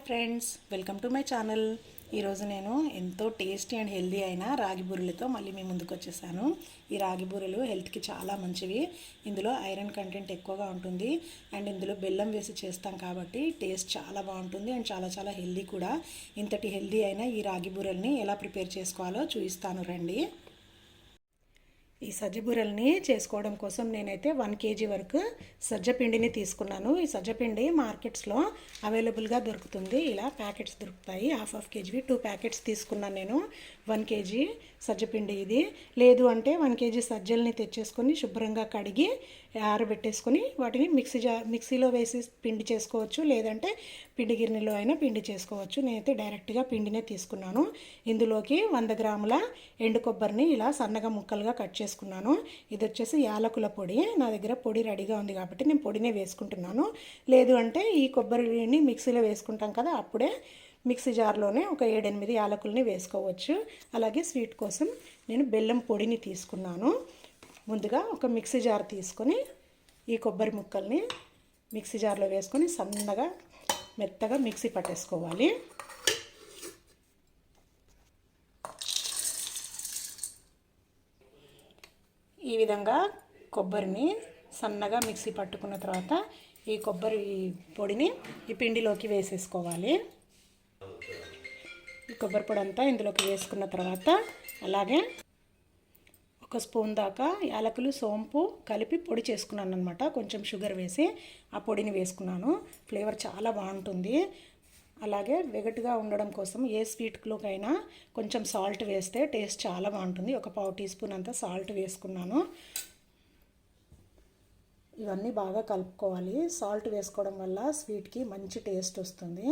Hi friends welcome to my channel. ఈరోజు నేను ఎంతో టేస్టీ అండ్ హెల్దీ అయిన రాగి బూరెలతో మళ్ళీ మీ ముందుకు వచ్చేసాను. ఈ రాగి బూరెలు హెల్త్కి చాలా మంచివి. ఇందులో ఐరన్ కంటెంట్ ఎక్కువగా ఉంటుంది. అండ్ ఇందులో బెల్లం వేసి చేస్తాం కాబట్టి టేస్ట్ చాలా బాగుంటుంది అండ్ చాలా చాలా హెల్దీ కూడా. ఇంతటి హెల్దీ అయిన ఈ రాగి బూరెల్ని ఎలా ప్రిపేర్ చేసుకోవాలో చూపిస్తాను రండి. ఈ సజ్జ బూరెల్ని చేసుకోవడం కోసం నేనైతే వన్ కేజీ వరకు సజ్జ పిండిని తీసుకున్నాను. ఈ సజ్జపిండి మార్కెట్స్లో అవైలబుల్గా దొరుకుతుంది. ఇలా ప్యాకెట్స్ దొరుకుతాయి. హాఫ్ హాఫ్ కేజీవి టూ ప్యాకెట్స్ తీసుకున్నాను నేను. వన్ కేజీ సజ్జ పిండి ఇది. లేదు అంటే వన్ కేజీ సజ్జల్ని తెచ్చేసుకొని శుభ్రంగా కడిగి ఆరబెట్టేసుకొని వాటిని మిక్సీ జా మిక్సీలో వేసి పిండి చేసుకోవచ్చు. లేదంటే పిండి గిన్నెలో అయినా పిండి చేసుకోవచ్చు. నేనైతే డైరెక్ట్గా పిండినే తీసుకున్నాను. ఇందులోకి వంద గ్రాముల ఎండు కొబ్బరిని ఇలా సన్నగా ముక్కలుగా కట్ చేసుకున్నాను ఇది వచ్చేసి యాలకుల పొడి. నా దగ్గర పొడి రెడీగా ఉంది కాబట్టి నేను పొడినే వేసుకుంటున్నాను. లేదు అంటే ఈ కొబ్బరిని మిక్సీలో వేసుకుంటాం కదా అప్పుడే మిక్సీ జార్లోనే ఒక ఏడెనిమిది యాలకుల్ని వేసుకోవచ్చు. అలాగే స్వీట్ కోసం నేను బెల్లం పొడిని తీసుకున్నాను. ముందుగా ఒక మిక్సీ జార్ తీసుకొని ఈ కొబ్బరి ముక్కల్ని మిక్సీ జార్లో వేసుకొని సన్నగా మెత్తగా మిక్సీ పట్టేసుకోవాలి. ఈ విధంగా కొబ్బరిని సన్నగా మిక్సీ పట్టుకున్న తర్వాత ఈ కొబ్బరి పొడిని ఈ పిండిలోకి వేసేసుకోవాలి. ఈ కొబ్బరి పొడి అంతా ఇందులోకి వేసుకున్న తర్వాత అలాగే ఒక స్పూన్ దాకా యాలకులు సోంపు కలిపి పొడి చేసుకున్నాను అనమాట కొంచెం షుగర్ వేసి ఆ పొడిని వేసుకున్నాను. ఫ్లేవర్ చాలా బాగుంటుంది. అలాగే వెగటుగా ఉండడం కోసం ఏ స్వీట్లోకైనా కొంచెం సాల్ట్ వేస్తే టేస్ట్ చాలా బాగుంటుంది. ఒక పావు టీ స్పూన్ అంతా సాల్ట్ వేసుకున్నాను. ఇవన్నీ బాగా కలుపుకోవాలి. సాల్ట్ వేసుకోవడం వల్ల స్వీట్కి మంచి టేస్ట్ వస్తుంది.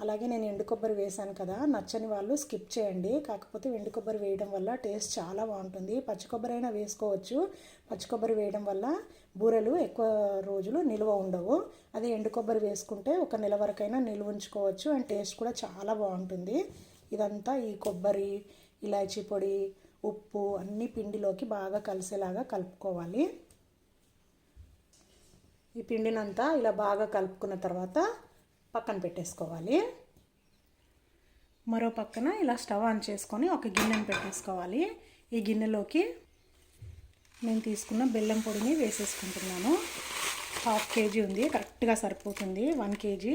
అలాగే నేను ఎండు కొబ్బరి వేశాను కదా నచ్చని వాళ్ళు స్కిప్ చేయండి. కాకపోతే ఎండు కొబ్బరి వేయడం వల్ల టేస్ట్ చాలా బాగుంటుంది. పచ్చి కొబ్బరి అయినా వేసుకోవచ్చు. పచ్చి కొబ్బరి వేయడం వల్ల బూరెలు ఎక్కువ రోజులు నిల్వ ఉండవు. అదే ఎండు కొబ్బరి వేసుకుంటే ఒక నెల వరకైనా నిల్వ ఉంచుకోవచ్చు అండ్ టేస్ట్ కూడా చాలా బాగుంటుంది. ఇదంతా ఈ కొబ్బరి ఇలాచీ పొడి ఉప్పు అన్ని పిండిలోకి బాగా కలిసేలాగా కలుపుకోవాలి. ఈ పిండినంతా ఇలా బాగా కలుపుకున్న తర్వాత పక్కన పెట్టేసుకోవాలి. మరో పక్కన ఇలా స్టవ్ ఆన్ చేసుకొని ఒక గిన్నెను పెట్టేసుకోవాలి. ఈ గిన్నెలోకి నేను తీసుకున్న బెల్లం పొడిని వేసేసుకుంటున్నాను. హాఫ్ కేజీ ఉంది కరెక్ట్గా సరిపోతుంది. వన్ కేజీ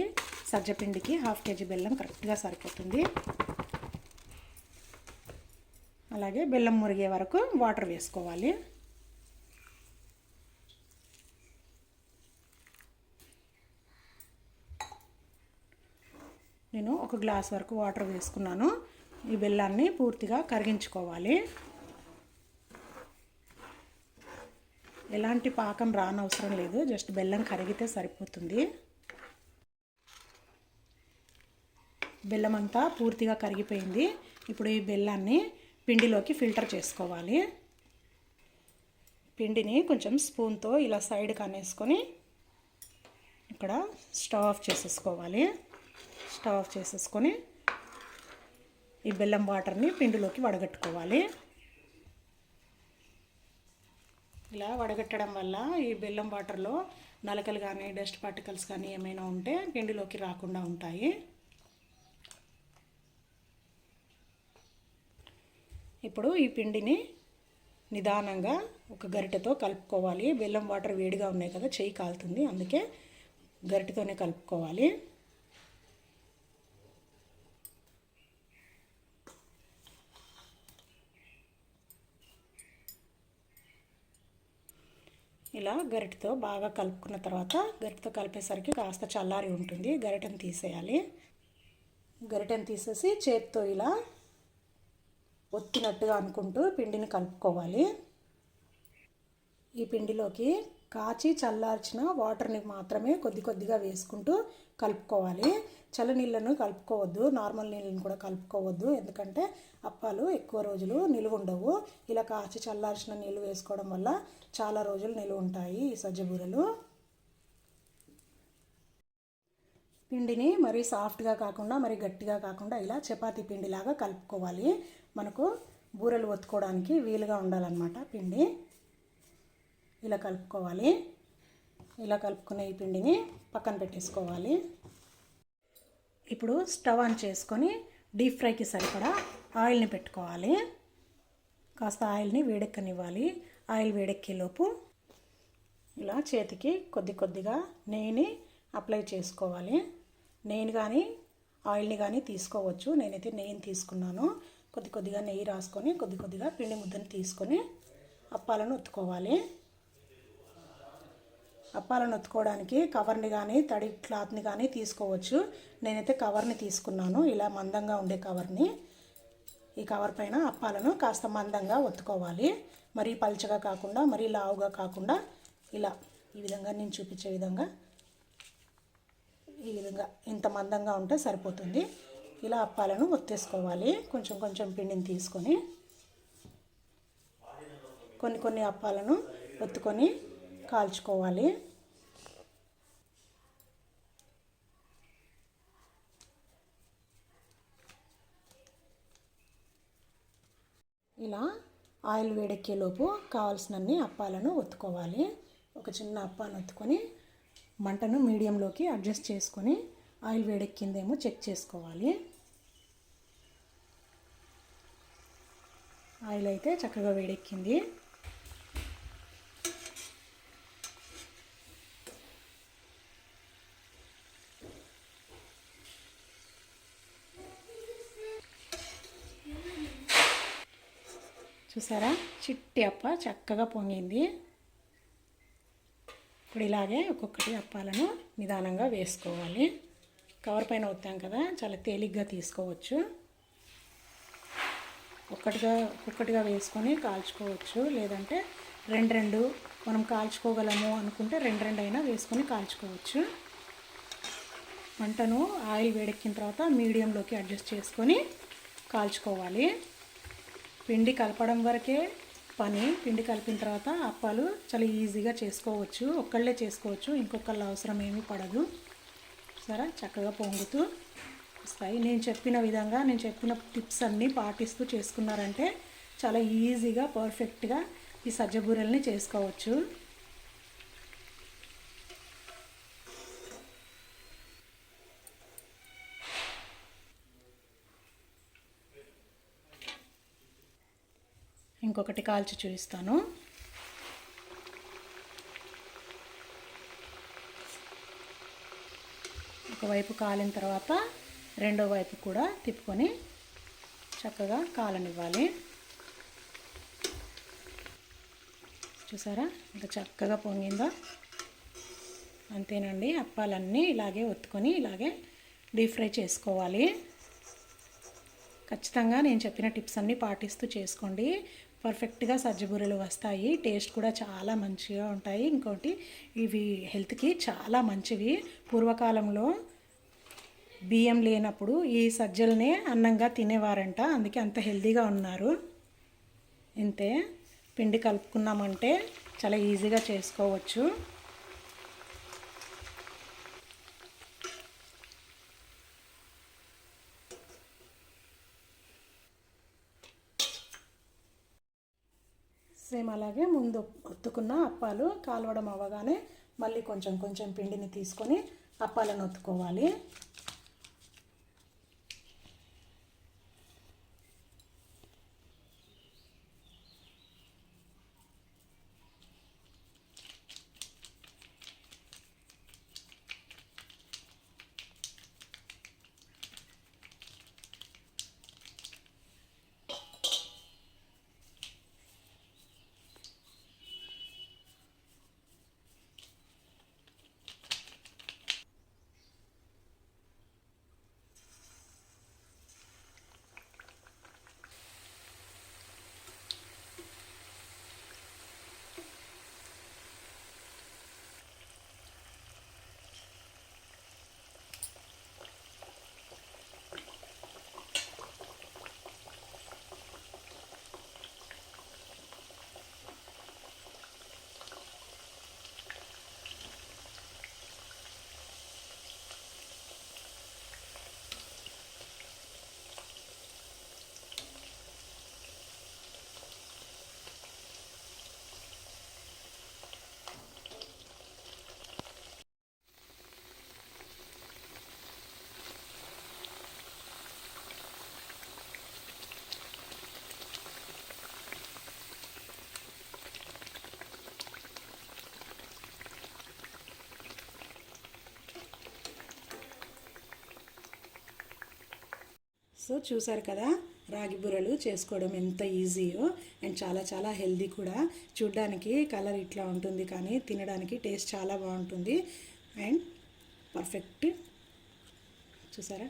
సజ్జపిండికి హాఫ్ కేజీ బెల్లం కరెక్ట్గా సరిపోతుంది. అలాగే బెల్లం మురిగే వరకు వాటర్ వేసుకోవాలి నేను ఒక గ్లాస్ వరకు వాటర్ వేసుకున్నాను. ఈ బెల్లాన్ని పూర్తిగా కరిగించుకోవాలి. ఎలాంటి పాకం రానవసరం లేదు. జస్ట్ బెల్లం కరిగితే సరిపోతుంది. బెల్లం అంతా పూర్తిగా కరిగిపోయింది. ఇప్పుడు ఈ బెల్లాన్ని పిండిలోకి ఫిల్టర్ చేసుకోవాలి. పిండిని కొంచెం స్పూన్తో ఇలా సైడ్కి అనేసుకొని ఇక్కడ స్టవ్ ఆఫ్ చేసేసుకోవాలి. స్టవ్ ఆఫ్ చేసేసుకొని ఈ బెల్లం వాటర్ని పిండిలోకి వడగట్టుకోవాలి. ఇలా వడగట్టడం వల్ల ఈ బెల్లం వాటర్లో నలకలు కానీ డస్ట్ పార్టికల్స్ కానీ ఏమైనా ఉంటే పిండిలోకి రాకుండా ఉంటాయి. ఇప్పుడు ఈ పిండిని నిదానంగా ఒక గరిటెతో కలుపుకోవాలి. బెల్లం వాటర్ వేడిగా ఉన్నాయి కదా చెయ్యి కాలుతుంది అందుకే గరిటెతోనే కలుపుకోవాలి. ఇలా గరిటతో బాగా కలుపుకున్న తర్వాత గరిటతో కలిపేసరికి కాస్త చల్లారి ఉంటుంది. గరిటెను తీసేయాలి. గరిటను తీసేసి చేతితో ఇలా ఒత్తినట్టుగా అనుకుంటూ పిండిని కలుపుకోవాలి. ఈ పిండిలోకి కాచి చల్లార్చిన వాటర్ని మాత్రమే కొద్ది కొద్దిగా వేసుకుంటూ కలుపుకోవాలి. చల్ల నీళ్ళను కలుపుకోవద్దు నార్మల్ నీళ్ళని కూడా కలుపుకోవద్దు. ఎందుకంటే అప్పాలు ఎక్కువ రోజులు నిలువ ఉండవు. ఇలా కాచి చల్లార్చిన నీళ్ళు వేసుకోవడం వల్ల చాలా రోజులు నిలువ ఉంటాయి ఈ సజ్జబూరలు పిండిని మరీ సాఫ్ట్గా కాకుండా మరి గట్టిగా కాకుండా ఇలా చపాతీ పిండిలాగా కలుపుకోవాలి. మనకు బూరెలు ఒత్తుకోవడానికి వీలుగా ఉండాలన్నమాట పిండి. ఇలా కలుపుకోవాలి. ఇలా కలుపుకునే ఈ పిండిని పక్కన పెట్టేసుకోవాలి. ఇప్పుడు స్టవ్ ఆన్ చేసుకొని డీప్ ఫ్రైకి సరిపడా ఆయిల్ని పెట్టుకోవాలి. కాస్త ఆయిల్ని వేడెక్కనివ్వాలి. ఆయిల్ వేడెక్కేలోపు ఇలా చేతికి కొద్ది కొద్దిగా నెయ్యిని అప్లై చేసుకోవాలి. నెయ్యిని కానీ ఆయిల్ని కానీ తీసుకోవచ్చు. నేనైతే నెయ్యిని తీసుకున్నాను. కొద్ది కొద్దిగా నెయ్యి రాసుకొని కొద్ది కొద్దిగా పిండి ముద్దని తీసుకొని అప్పాలను ఉత్తుకోవాలి అప్పాలను ఒత్తుకోవడానికి కవర్ని కానీ తడి క్లాత్ని కానీ తీసుకోవచ్చు. నేనైతే కవర్ని తీసుకున్నాను. ఇలా మందంగా ఉండే కవర్ని. ఈ కవర్ పైన అప్పాలను కాస్త మందంగా ఒత్తుకోవాలి. మరీ పల్చగా కాకుండా మరీ లావుగా కాకుండా ఇలా ఈ విధంగా నేను చూపించే విధంగా ఈ విధంగా ఇంత మందంగా ఉంటే సరిపోతుంది. ఇలా అప్పాలను ఒత్తేసుకోవాలి. కొంచెం కొంచెం పిండిని తీసుకొని కొన్ని కొన్ని అప్పాలను ఒత్తుకొని కాల్చుకోవాలి. ఇలా ఆయిల్ వేడెక్కేలోపు కావాల్సినన్ని అప్పాలను ఒత్తుకోవాలి. ఒక చిన్న అప్పాను ఒత్తుకొని మంటను మీడియంలోకి అడ్జస్ట్ చేసుకొని ఆయిల్ వేడెక్కిందేమో చెక్ చేసుకోవాలి. ఆయిల్ అయితే చక్కగా వేడెక్కింది. చూసారా? చిట్టి అప్ప చక్కగా పొంగింది. ఇప్పుడు ఇలాగే ఒక్కొక్కటి అప్పాలను నిదానంగా వేసుకోవాలి. కవర్ పైన వస్తాం కదా చాలా తేలిగ్గా తీసుకోవచ్చు. ఒక్కటిగా ఒక్కొక్కటిగా వేసుకొని కాల్చుకోవచ్చు. లేదంటే రెండు రెండు మనం కాల్చుకోగలము అనుకుంటే రెండు రెండు అయినా వేసుకొని కాల్చుకోవచ్చు. మంటను ఆయిల్ వేడెక్కిన తర్వాత మీడియంలోకి అడ్జస్ట్ చేసుకొని కాల్చుకోవాలి. పిండి కలపడం వరకే పని. పిండి కలిపిన తర్వాత అప్పాలు చాలా ఈజీగా చేసుకోవచ్చు. ఒక్కళ్ళే చేసుకోవచ్చు. ఇంకొకళ్ళ అవసరం ఏమీ పడదు. సరే చక్కగా పొంగుతూ వస్తాయి. నేను చెప్పిన విధంగా నేను చెప్పిన టిప్స్ అన్నీ పాటిస్తూ చేసుకున్నారంటే చాలా ఈజీగా పర్ఫెక్ట్గా ఈ సజ్జ బూరెల్ని చేసుకోవచ్చు. ఇంకొకటి కాల్చి చూపిస్తాను. ఒకవైపు కాలిన తర్వాత రెండో వైపు కూడా తిప్పుకొని చక్కగా కాలనివ్వాలి. చూసారా? ఇంకా చక్కగా పొంగిందో. అంతేనండి. అప్పాలన్నీ ఇలాగే ఒత్తుకొని ఇలాగే డీప్ ఫ్రై చేసుకోవాలి. ఖచ్చితంగా నేను చెప్పిన టిప్స్ అన్నీ పాటిస్తూ చేసుకోండి. పర్ఫెక్ట్గా సజ్జబూరెలు వస్తాయి. టేస్ట్ కూడా చాలా మంచిగా ఉంటాయి. ఇంకోటి ఇవి హెల్త్కి చాలా మంచివి. పూర్వకాలంలో బియ్యం లేనప్పుడు ఈ సజ్జలనే అన్నంగా తినేవారంట. అందుకే అంత హెల్తీగా ఉన్నారు. ఇంతే పిండి కలుపుకున్నామంటే చాలా ఈజీగా చేసుకోవచ్చు. సేమ్ అలాగే ముందు ఒత్తుకున్న అప్పాలు కాలవడం అవ్వగానే మళ్ళీ కొంచెం కొంచెం పిండిని తీసుకొని అప్పాలను ఒత్తుకోవాలి. సో చూసారు కదా రాగి బుర్రలు చేసుకోవడం ఎంత ఈజీయో అండ్ చాలా చాలా హెల్దీ కూడా. చూడ్డానికి కలర్ ఇట్లా ఉంటుంది కానీ తినడానికి టేస్ట్ చాలా బాగుంటుంది అండ్ పర్ఫెక్ట్. చూసారా?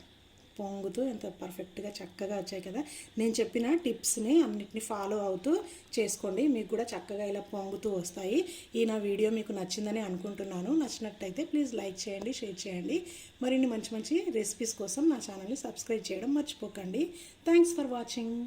పొంగుతూ ఎంత పర్ఫెక్ట్గా చక్కగా వచ్చాయి కదా. నేను చెప్పిన టిప్స్ని అన్నిటిని ఫాలో అవుతూ చేసుకోండి. మీకు కూడా చక్కగా ఇలా పొంగుతూ వస్తాయి. ఈ నా వీడియో మీకు నచ్చిందని అనుకుంటున్నాను. నచ్చినట్టయితే ప్లీజ్ లైక్ చేయండి షేర్ చేయండి. మరిన్ని మంచి మంచి రెసిపీస్ కోసం నా ఛానల్ని సబ్స్క్రైబ్ చేయడం మర్చిపోకండి. Thanks for watching